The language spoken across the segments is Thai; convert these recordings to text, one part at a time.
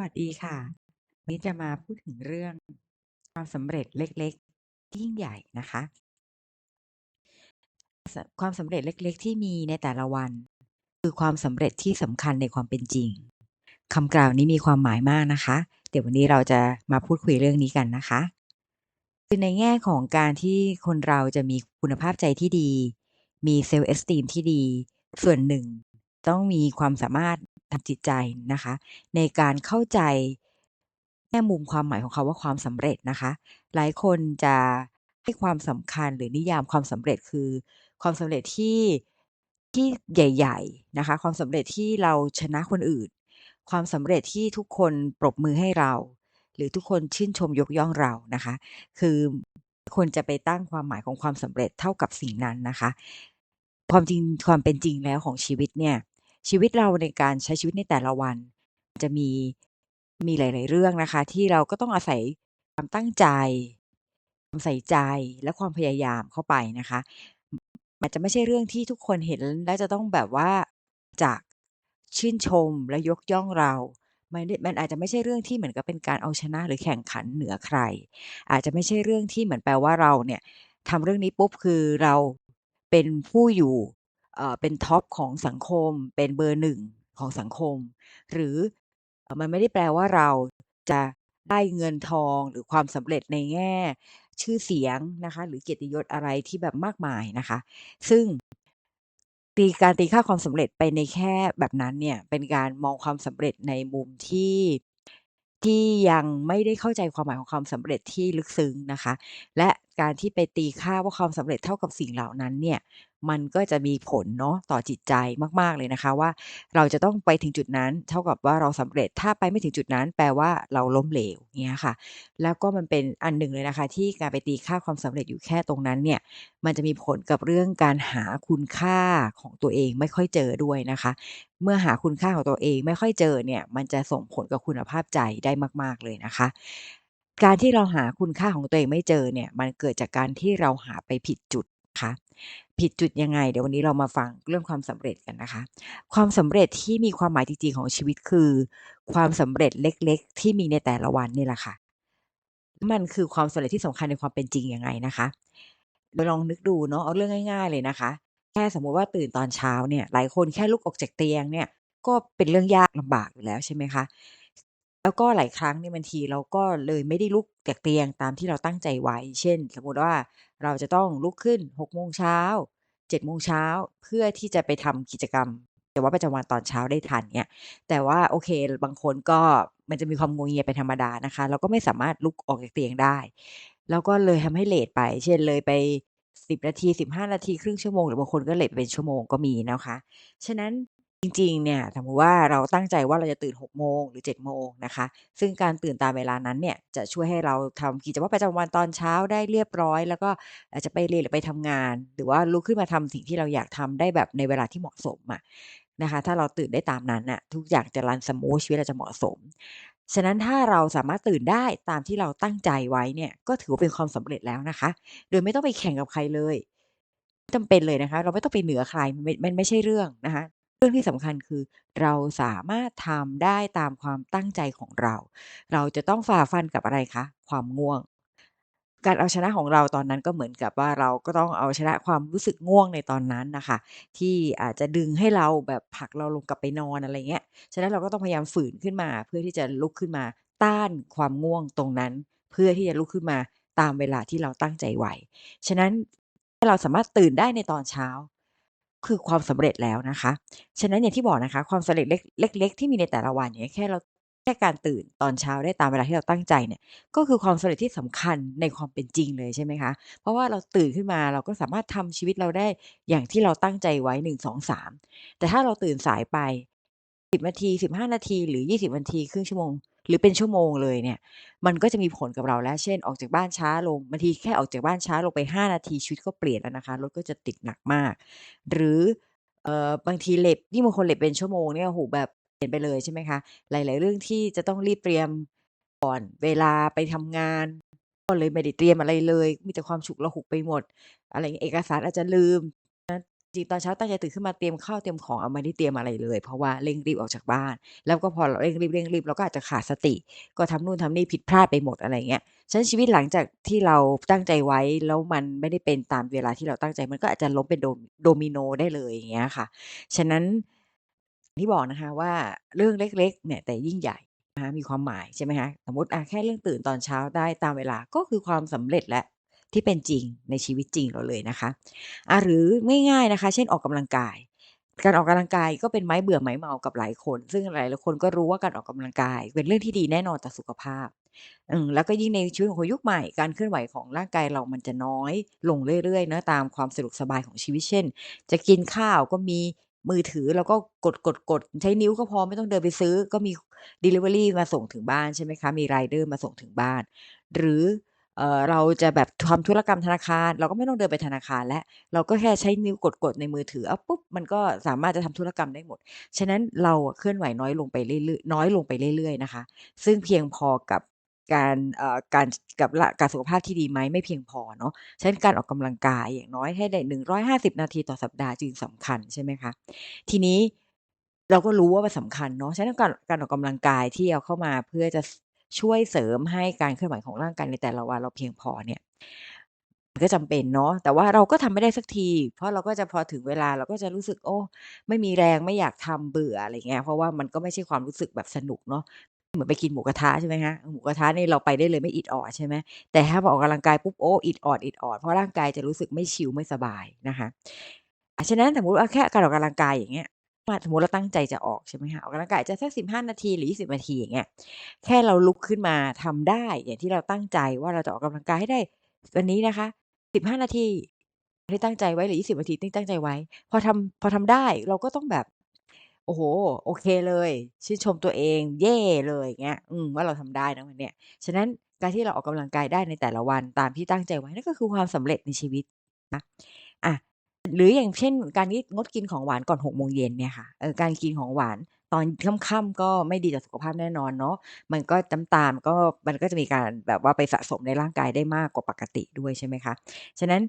วัสดีค่ะ วันนี้จะมาพูดถึงเรื่องความสำเร็จเล็กๆที่ยิ่งใหญ่นะคะ ความสำเร็จเล็กๆ ที่มีในแต่ละวัน คือความสำเร็จที่สำคัญในความเป็นจริงคำกล่าวนี้มีความหมายมากนะคะ เดี๋ยววันนี้เราจะมาพูดคุยเรื่องนี้กันนะคะ คือในแง่ของการที่คนเราจะมีคุณภาพใจที่ดี มี self esteem ที่ดี ส่วนหนึ่ง ต้องมีความสามารถ ทางจิตใจนะคะ ในการเข้าใจแง่มุมความหมายของคำว่าความสำเร็จนะคะ หลายคนจะให้ความสำคัญหรือนิยามความสำเร็จคือ ความสำเร็จที่ที่ใหญ่ ๆนะคะ ความสำเร็จที่เราชนะคนอื่น ความสำเร็จที่ทุกคนปรบมือให้เรา หรือทุกคนชื่นชมยกย่องเรานะคะ คือคนจะไปตั้งความหมายของความสำเร็จเท่ากับสิ่งนั้นนะคะ ความจริงความเป็นจริงแล้วของชีวิตเนี่ย ชีวิตเราในการใช้ชีวิตในแต่ละวัน จะมี มีหลาย ๆ เรื่องนะคะ ที่เราก็ต้องอาศัยความตั้งใจ ความใส่ใจ และความพยายามเข้าไปนะคะ มันจะไม่ใช่เรื่องที่ทุกคนเห็น แล้วจะต้องแบบว่าจากชื่นชมและยกย่องเรา มันได้มันอาจจะไม่ใช่เรื่องที่เหมือนกับเป็นการเอาชนะหรือแข่งขันเหนือใคร อาจจะไม่ใช่เรื่องที่เหมือนแปลว่าเราเนี่ยทำเรื่องนี้ปุ๊บคือเราเป็นผู้อยู่ เป็นท็อปของสังคม เป็นเบอร์1ของสังคม หรือมันไม่ได้แปลว่าเราจะได้เงินทองหรือความสำเร็จในแง่ ชื่อเสียงนะคะ หรือเกียรติยศอะไรที่แบบมากมายนะคะ ซึ่งตีการตีค่าความสำเร็จไปในแค่แบบนั้นเนี่ยเป็นการมองความสำเร็จในมุมที่ที่ยังไม่ได้เข้าใจความหมายของความสำเร็จที่ลึกซึ้งนะคะ และ การที่ไปตีค่าว่าความสำเร็จเท่ากับสิ่งเหล่านั้นเนี่ยมันก็จะมีผลเนาะต่อจิตใจมาก ๆ เลยนะคะว่า เราจะต้องไปถึงจุดนั้น เท่ากับว่าเราสำเร็จถ้าไปไม่ถึงจุดนั้น แปลว่าเราล้มเหลวเงี้ยค่ะ แล้วก็มันเป็นอันหนึ่งเลยนะคะ ที่การไปตีค่าความสำเร็จอยู่แค่ตรงนั้นเนี่ยมันจะมีผลกับเรื่องการหาคุณค่าของตัวเองไม่ค่อยเจอด้วยนะคะ เมื่อหาคุณค่าของตัวเองไม่ค่อยเจอเนี่ยมันจะส่งผลกับคุณภาพใจได้มาก ๆเลยนะคะ การที่เราหาคุณค่าของตัวเองไม่เจอเนี่ยมันเกิดจากการที่เราหาไปผิดจุดคะผิดจุดยังไง?เดี๋ยววันนี้เรามาฟังเรื่องความสำเร็จกันนะคะ ความสำเร็จที่มีความหมายจริงๆของชีวิตคือ ความสำเร็จเล็กๆ ที่มีในแต่ละวันนี่แหละค่ะ มันคือความสำเร็จที่สำคัญในความเป็นจริงยังไงนะคะเราลองนึกดูเนาะเอาเรื่องง่าย ๆเลยนะคะ แค่สมมุติว่าตื่นตอนเช้าเนี่ย หลายคนแค่ลุกออกจากเตียงเนี่ย ก็เป็นเรื่องยากลำบากอยู่แล้วใช่ไหมคะ? แล้วก็หลายครั้งเนี่ยบางทีเราก็เลยไม่ได้ลุกจากเตียงตามที่เราตั้งใจไว้ เช่น สมมติว่าเราจะต้องลุกขึ้น6โมงเช้า7โมงเช้าเพื่อที่จะไปทำกิจกรรมกิจวัตรประจำวันตอนเช้าได้ทันเงี้ยแต่ว่าโอเคบางคนก็มันจะมีความงัวเงียเป็นธรรมดานะคะ เราก็ไม่สามารถลุกออกจากเตียงได้ แล้วก็เลยทำให้เลตไป เช่นเลยไป 10 นาที 15 นาทีครึ่งชั่วโมง หรือบางคนก็เลตไปเป็นชั่วโมงก็มีนะคะ ฉะนั้น จริง ๆ เนี่ย สมมุติว่าเราตั้งใจว่าเราจะตื่น 6 โมง หรือ 7 โมงนะคะ ซึ่งการตื่นตามเวลานั้นเนี่ย จะช่วยให้เราทำกิจวัตรประจำวันตอนเช้าได้เรียบร้อย แล้วก็อาจจะไปเรียน หรือไปทำงาน หรือว่าลุกขึ้นมาทำสิ่งที่เราอยากทำได้แบบในเวลาที่เหมาะสมอะนะคะ ถ้าเราตื่นได้ตามนั้นน่ะ ทุกอย่างจะรันสมูท ชีวิตเราจะเหมาะสม ฉะนั้นถ้าเราสามารถตื่นได้ตามที่เราตั้งใจไว้เนี่ย ก็ถือว่าเป็นความสำเร็จแล้วนะคะ โดยไม่ต้องไปแข่งกับใครเลย จำเป็นเลยนะคะ เราไม่ต้องไปเหนือใคร มัน มันไม่ใช่เรื่องนะคะ รื่องที่สำคัญคือ เราสามารถทำได้ตามความตั้งใจของเรา เราจะต้องฝ่าฟันกับอะไรคะ?ความง่วง การเอาชนะของเราตอนนั้นก็เหมือนกับว่าเราก็ต้องเอาชนะความรู้สึกง่วงในตอนนั้นนะคะ ที่อาจจะดึงให้เราแบบผลักเราลงกลับไปนอนอะไรเงี้ยฉะนั้นเราก็ต้องพยายามฝืนขึ้นมา เพื่อที่จะลุกขึ้นมาต้านความง่วงตรงนั้น เพื่อที่จะลุกขึ้นมาตามเวลาที่เราตั้งใจไว้ฉะนั้นเราสามารถตื่นได้ในตอนเช้า คือความสำเร็จแล้วนะคะ ฉะนั้นอย่างที่บอกนะคะ ความสำเร็จเล็ก ๆ ที่มีในแต่ละวันอย่างเงี้ยแค่เราแค่การตื่นตอนเช้าได้ตามเวลาที่เราตั้งใจเนี่ย ก็คือความสำเร็จที่สำคัญในความเป็นจริงเลยใช่ไหมคะ?เพราะว่าเราตื่นขึ้นมาเราก็สามารถทำชีวิตเราได้อย่างที่เราตั้งใจไว้1 2 3แต่ถ้าเราตื่นสายไป10นาที15นาทีหรือ20นาทีครึ่งชั่วโมง หรือเป็นชั่วโมงเลยเนี่ย มันก็จะมีผลกับเราแล้ว เช่น ออกจากบ้านช้าลงบางทีแค่ออกจากบ้านช้าลงไป 5 นาทีชีวิตก็เปลี่ยนแล้วนะคะรถก็จะติดหนักมาก หรือเอ่อบางทีเลตยิ่บางคนเลตเป็นชั่วโมงเนี่ยโอ้โฮแบบเปลี่ยนไปเลยใช่ไหมคะ?หลาย ๆ เรื่องที่จะต้องรีบเตรียมก่อนเวลาไปทำงานก็เลยไม่ได้เตรียมอะไรเลย มีแต่ความฉุกละหุกไปหมด อะไรงี้เอกสารอาจจะลืม จริงตอนเช้าตั้งใจตื่นขึ้นมาเตรียมข้าวเตรียมของเอาไม่ได้เตรียมอะไรเลย เพราะว่าเร่งรีบออกจากบ้าน แล้วก็พอเราเร่งรีบเร่งรีบเราก็อาจจะขาดสติ ก็ทำนู่นทำนี่ผิดพลาดไปหมดอะไรเงี้ยฉะนั้นชีวิตหลังจากที่เราตั้งใจไว้แล้วมันไม่ได้เป็นตามเวลาที่เราตั้งใจมันก็อาจจะล้มเป็นโดมิโนได้เลยอย่างเงี้ยค่ะ ฉะนั้นที่บอกนะคะว่าเรื่องเล็กๆเนี่ยแต่ยิ่งใหญ่นะคะมีความหมายใช่ไหมคะสมมติอะแค่เรื่องตื่นตอนเช้าได้ตามเวลาก็คือความสำเร็จแล้ว ที่เป็นจริงในชีวิตจริงเราเลยนะคะะหรือง่ายๆนะคะ เช่นออกกำลังกาย การออกกำลังกายก็เป็นไม้เบื่อไม้เมากับหลายคน ซึ่งหลายๆคนก็รู้ว่าการออกกำลังกาย เป็นเรื่องที่ดีแน่นอนต่อสุขภาพอแล้วก็ยิ่งในชีวิตของคนยุคใหม่ การเคลื่อนไหวของร่างกายเรามันจะน้อยลงเรื่อยๆเนะตามความสะดวกสบายของชีวิตเช่น จะกินข้าวก็มีมือถือเราก็กดกดกดใช้นิ้วก็พอไม่ต้องเดินไปซื้อ ก็มีดิลิเวอรีมาส่งถึงบ้านใช่ไหมคะ มีไรเดอร์มาส่งถึงบ้าน หรือ เราจะแบบทำธุรกรรมธนาคาร เราก็ไม่ต้องเดินไปธนาคารแล้วเราก็แค่ใช้นิ้วกดๆในมือถือเอาปุ๊บมันก็สามารถจะทำธุรกรรมได้หมด ฉะนั้นเราเคลื่อนไหวน้อยลงไปเรื่อยๆน้อยลงไปเรื่อยๆนะคะ ซึ่งเพียงพอกับการอ่อการกับละการสุขภาพที่ดีไหมไม่เพียงพอเนาะฉะนั้นการออกกำลังกายอย่างน้อยให้ได้ 150 นาทีต่อสัปดาห์จึงสำคัญใช่ไหมคะทีนี้เราก็รู้ว่ามันสำคัญเนาะฉะนั้นการการออกกำลังกายที่เอาเข้ามาเพื่อจะ ช่วยเสริมให้การเคลื่อนไหวของร่างกายในแต่ละวันเราเพียงพอเนี่ยมันก็จำเป็นเนาะแต่ว่าเราก็ทำไม่ได้สักที เพราะเราก็จะพอถึงเวลาเราก็จะรู้สึกโอ้ ไม่มีแรงไม่อยากทำเบื่ออะไรเงี้ยเพราะว่ามันก็ไม่ใช่ความรู้สึกแบบสนุกเนาะเหมือนไปกินหมูกระทะใช่ไหมคะหมูกระทะนี่เราไปได้เลยไม่อิดออดใช่ไหมแต่ถ้าออกกำลังกายปุ๊บโอ้อิดออดอิดออดเพราะร่างกายจะรู้สึกไม่ชิลไม่สบายนะคะอะฉะนั้นสมมุติว่าแค่การออกกำลังกายอย่างเงี้ย สมมติเราตั้งใจจะออกใช่ไหมคะออกกำลังกายจะสัก15นาทีหรือ20นาทีอย่างเงี้ยแค่เราลุกขึ้นมาทำได้อย่างที่เราตั้งใจว่าเราจะออกกำลังกายให้ได้วันนี้นะคะ15นาทีที่ตั้งใจไว้หรือ20นาทีที่ตั้งใจไว้ พอทำพอทำได้เราก็ต้องแบบ โอ้โฮโอเคเลยชื่นชมตัวเอง เย้เลยอย่างเงี้ย อืมว่าเราทำได้นะวันเนี้ยฉะนั้นการที่เราออกกำลังกายได้ในแต่ละวันตามที่ตั้งใจไว้นั่นก็คือความสำเร็จในชีวิตนะอะ หรืออย่างเช่น การที่งดกินของหวานก่อน6โมงเย็นเนี่ยค่ะการกินของหวานตอนค่ำๆก็ไม่ดีต่อสุขภาพแน่นอนเนาะมันก็น้ำตาลก็มันก็จะมีการแบบว่าไปสะสมในร่างกายได้มากกว่าปกติด้วยใช่ไหมคะฉะนั้น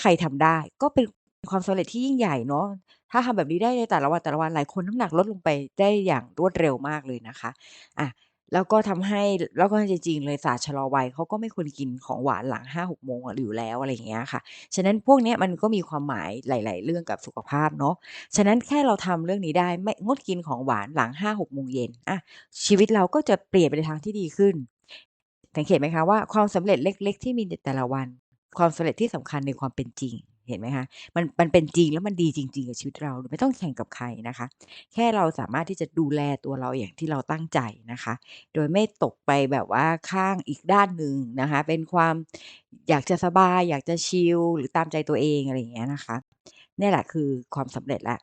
ใครทำได้ก็เป็นความสำเร็จที่ยิ่งใหญ่เนาะถ้าทำแบบนี้ได้ในแต่ละวันแต่ละวันหลายคนน้ำหนักลดลงไปได้อย่างรวดเร็วมากเลยนะคะอะ แล้วก็ทำให้แล้วก็จริงๆเลยศาสตร์ชะลอวัยเขาก็ไม่ควรกินของหวานหลัง5-6โมงอะอยู่แล้วอะไรอย่างเงี้ยค่ะ ฉะนั้นพวกนี้มันก็มีความหมายหลาย ๆ เรื่องกับสุขภาพเนาะฉะนั้นแค่เราทำเรื่องนี้ได้ไม่งดกินของหวานหลัง5-6โมงเย็นอะชีวิตเราก็จะเปลี่ยนไปในทางที่ดีขึ้นสังเกตไหมคะว่าความสำเร็จเล็ก ๆ ที่มีในแต่ละวัน ความสำเร็จที่สำคัญในความเป็นจริง เห็นไหมคะมันมันเป็นจริงแล้วมันดีจริง ๆ กับชีวิตเราไม่ต้องแข่งกับใครนะคะ แค่เราสามารถที่จะดูแลตัวเราอย่างที่เราตั้งใจนะคะ โดยไม่ตกไปแบบว่าข้างอีกด้านหนึ่งนะคะ เป็นความอยากจะสบาย อยากจะชิลหรือตามใจตัวเองอะไรอย่างเงี้ยนะคะนี่แหละคือความสำเร็จล้ว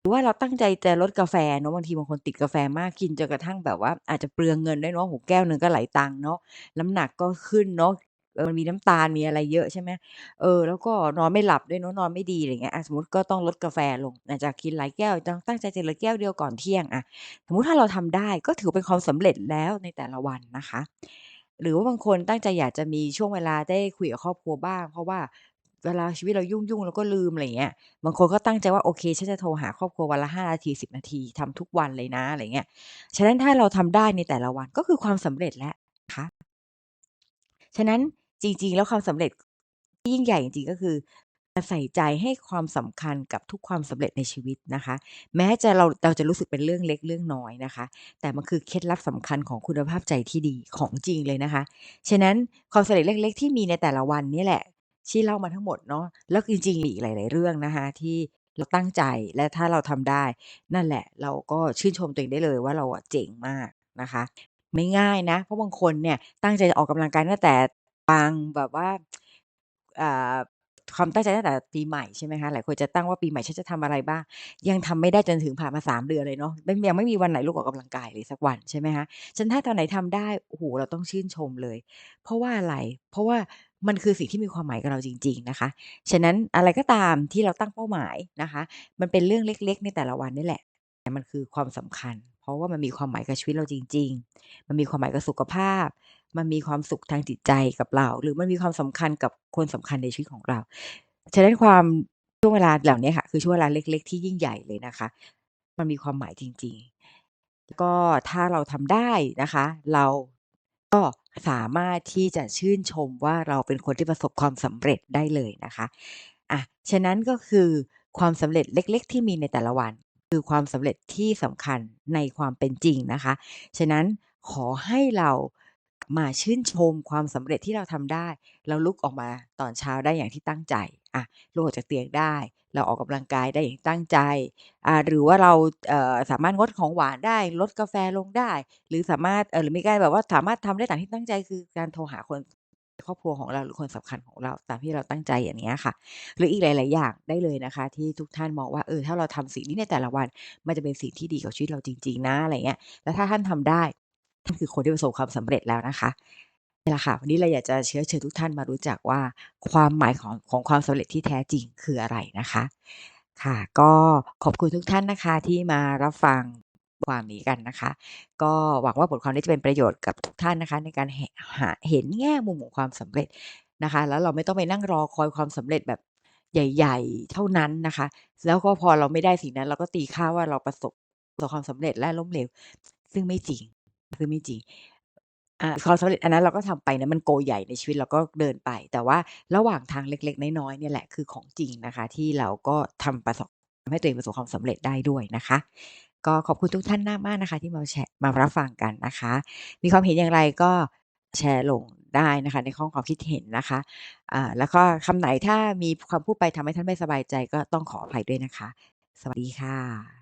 หรือว่าเราตั้งใจจะลดกาแฟเนาะบางทีบางคนติดกาแฟมากกินจนกระทั่งแบบว่าอาจจะเปลืองเงินด้วยเนาะโอ้โฮแก้วหนึ่งก็หลายตังค์เนาะน้ำหนักก็ขึ้นเนาะ เออมันมีน้ำตาลมีอะไรเยอะใช่ไหมเออ แล้วก็นอนไม่หลับด้วยเนาะนอนไม่ดีอะไรเงี้ยอะสมมติก็ต้องลดกาแฟลงอาจจะกินหลายแก้วต้องตั้งใจจะเหลือแก้วเดียวก่อนเที่ยงอะสมมติถ้าเราทำได้ก็ถือเป็นความสำเร็จแล้วในแต่ละวันนะคะ หรือว่าบางคนตั้งใจอยากจะมีช่วงเวลาได้คุยกับครอบครัวบ้าง เพราะว่าเวลาชีวิตเรายุ่งๆเราก็ลืมอะไรเงี้ย บางคนก็ตั้งใจว่าโอเคฉันจะโทรหาครอบครัววันละ5นาที10นาทีทำทุกวันเลยนะอะไรเงี้ย ฉะนั้นถ้าเราทำได้ในแต่ละวันก็คือความสำเร็จแล้วนะคะ ฉะนั้น จริง ๆ แล้วความสำเร็จที่ยิ่งใหญ่จริง ๆ ก็คือ การใส่ใจให้ความสำคัญกับทุกความสำเร็จในชีวิตนะคะ แม้จะเรา เราจะรู้สึกเป็นเรื่องเล็กเรื่องน้อยนะคะ แต่มันคือเคล็ดลับสำคัญของคุณภาพใจที่ดีของจริงเลยนะคะ ฉะนั้นความสำเร็จเล็ก ๆ ที่มีในแต่ละวันนี่แหละ ที่เล่ามาทั้งหมดเนาะ แล้วจริง ๆ มีอีกหลาย ๆ เรื่องนะคะที่เราตั้งใจ และถ้าเราทำได้ นั่นแหละเราก็ชื่นชมตัวเองได้เลยว่าเราอะเจ๋งมากนะคะ ไม่ง่ายนะ เพราะบางคนเนี่ยตั้งใจจะออกกำลังกายตั้งแต่ บางแบบว่า อ่า ความตั้งใจตั้งแต่ปีใหม่ใช่ไหมคะ หลายคนจะตั้งว่าปีใหม่ฉันจะทำอะไรบ้าง ยังทำไม่ได้จนถึงผ่านมา3เดือนเลยเนาะไม่ยังไม่มีวันไหนลุกออกกำลังกายเลยสักวันใช่ไหมคะฉันถ้าตอนไหนทำได้ โอ้โฮเราต้องชื่นชมเลย เพราะว่าอะไร เพราะว่ามันคือสิ่งที่มีความหมายกับเราจริง ๆ นะคะ ฉะนั้นอะไรก็ตามที่เราตั้งเป้าหมายนะคะ มันเป็นเรื่องเล็ก ๆ ในแต่ละวันนี่แหละ แต่มันคือความสำคัญ เพราะว่ามันมีความหมายกับชีวิตเราจริง ๆ มันมีความหมายกับสุขภาพ มันมีความสุขทางจิตใจกับเรา หรือมันมีความสำคัญกับคนสำคัญในชีวิตของเราฉะนั้นความช่วงเวลาเหล่านี้ค่ะ คือช่วงเวลาเล็ก ๆ ที่ยิ่งใหญ่เลยนะคะ มันมีความหมายจริง ๆ ก็ถ้าเราทำได้นะคะ เราก็สามารถที่จะชื่นชมว่าเราเป็นคนที่ประสบความสำเร็จได้เลยนะคะอะฉะนั้นก็คือความสำเร็จเล็ก ๆ ที่มีในแต่ละวัน คือความสำเร็จที่สำคัญในความเป็นจริงนะคะ ฉะนั้นขอให้เรา มาชื่นชมความสำเร็จที่เราทำได้ เราลุกออกมาตอนเช้าได้อย่างที่ตั้งใจอะลุกออกจากเตียงได้ เราออกกำลังกายได้อย่างตั้งใจอ่าหรือว่าเราเอ่อสามารถงดของหวานได้ลดกาแฟลงได้ หรือสามารถเออหรือไมีการแบบว่าสามารถทำได้ตามที่ตั้งใจคือการโทรหาคนครอบครัวของเราหรือคนสำคัญของเราตามที่เราตั้งใจอย่างเงี้ค่ะ หรืออีกหลาย ๆ อย่างได้เลยนะคะ ที่ทุกท่านมองว่าเออถ้าเราทำสิ่งนี้ในแต่ละวัน มันจะเป็นสิ่งที่ดีกับชีวิตเราจริง ๆ นะอะไรเงี้ยแล้วถ้าท่านทำได้ ท่านคือคนที่ประสบความสำเร็จแล้วนะคะนี่แหละค่ะวันนี้เราอยากจะเชื้อเชิญทุกท่านมารู้จักว่าความหมายของของความสำเร็จที่แท้จริงคืออะไรนะคะ ค่ะ ก็ขอบคุณทุกท่านนะคะที่มารับฟังความนี้กันนะคะ ก็หวังว่าบทความนี้จะเป็นประโยชน์กับทุกท่านนะคะ ในการหาเห็นแง่มุมของความสำเร็จนะคะ แล้วเราไม่ต้องไปนั่งรอคอยความสำเร็จแบบใหญ่ ๆ เท่านั้นนะคะ แล้วก็พอเราไม่ได้สิ่งนั้น เราก็ตีค่าว่าเราประสบประสบความสำเร็จและล้มเหลว ซึ่งไม่จริง คือไม่จริงความสำเร็จอันนั้นเราก็ทำไปนะมัน goal ใหญ่ในชีวิตเราก็เดินไป แต่ว่าระหว่างทางเล็ก ๆ น้อยๆเนี่ยแหละคือของจริงนะคะ ที่เราก็ทำประสบทำให้ตัวเองประสบความสำเร็จได้ด้วยนะคะ ก็ขอบคุณทุกท่านนมากนะคะ ที่มาแชร์มารับฟังกันนะคะ มีความเห็นอย่างไรก็แชร์ลงได้นะคะ ในห้องความคิดเห็นนะคะอ่าแล้วก็คำไหนถ้ามีคำพูดไปทำให้ท่านไม่สบายใจก็ต้องขออภัยด้วยนะคะ สวัสดีค่ะ